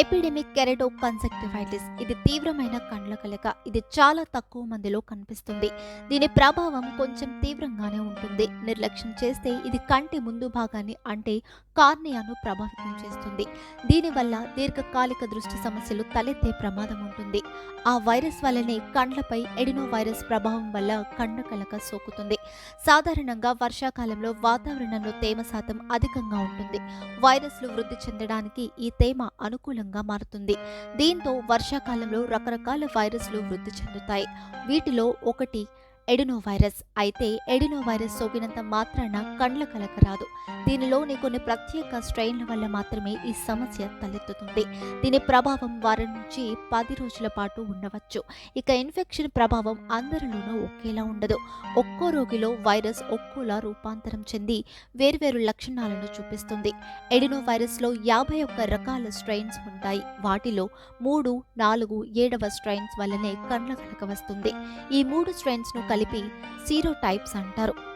Epidemic కెరటో కన్సెక్టివైటిస్ ఇది తీవ్రమైన కండ్ల కలక. ఇది చాలా తక్కువ మందిలో కనిపిస్తుంది. దీని ప్రభావం కొంచెం తీవ్రంగానే ఉంటుంది. నిర్లక్ష్యం చేస్తే ఇది కంటి ముందు భాగాన్ని అంటే కార్నియాను ప్రభావితం చేస్తుంది. దీనివల్ల దీర్ఘకాలిక దృష్టి సమస్యలు తలెత్తే ప్రమాదం ఉంటుంది. ఆ వైరస్ వల్లనే కండ్లపై ఎడినో వైరస్ ప్రభావం వల్ల కండ్ల కలక సోకుతుంది. సాధారణంగా వర్షాకాలంలో వాతావరణంలో తేమ శాతం అధికంగా ఉంటుంది. వైరస్లు వృద్ధి చెందడానికి ఈ తేమ అనుకూలంగా మారుతుంది. దీంతో వర్షాకాలంలో రకరకాల వైరస్లు వృద్ధి చెందుతాయి. వీటిలో ఒకటి ఎడినోవైరస్. అయితే ఎడినోవైరస్ సోకినంత మాత్రాన కండ్ల కలక రాదు దీనిలోని కొన్ని ప్రత్యేక స్ట్రెయిన్ల వల్ల మాత్రమే ఈ సమస్య తలెత్తుతుంది. దీని ప్రభావం వారం నుంచి పది రోజుల పాటు ఉండవచ్చు. ఇక ఇన్ఫెక్షన్ ప్రభావం అందరిలోనూ ఒకేలా ఉండదు. ఒక్కో రోగిలో వైరస్ ఒక్కోలా రూపాంతరం చెంది వేర్వేరు లక్షణాలను చూపిస్తుంది. ఎడినోవైరస్లో యాభై ఒక్క రకాల స్ట్రెయిన్స్ ఉంటాయి. వాటిలో మూడు నాలుగు ఏడవ స్ట్రెయిన్స్ వల్లనే కండ్ల కలక వస్తుంది ఈ మూడు స్ట్రెయిన్స్ను కలిపి సీరో టైప్స్ అంటారు.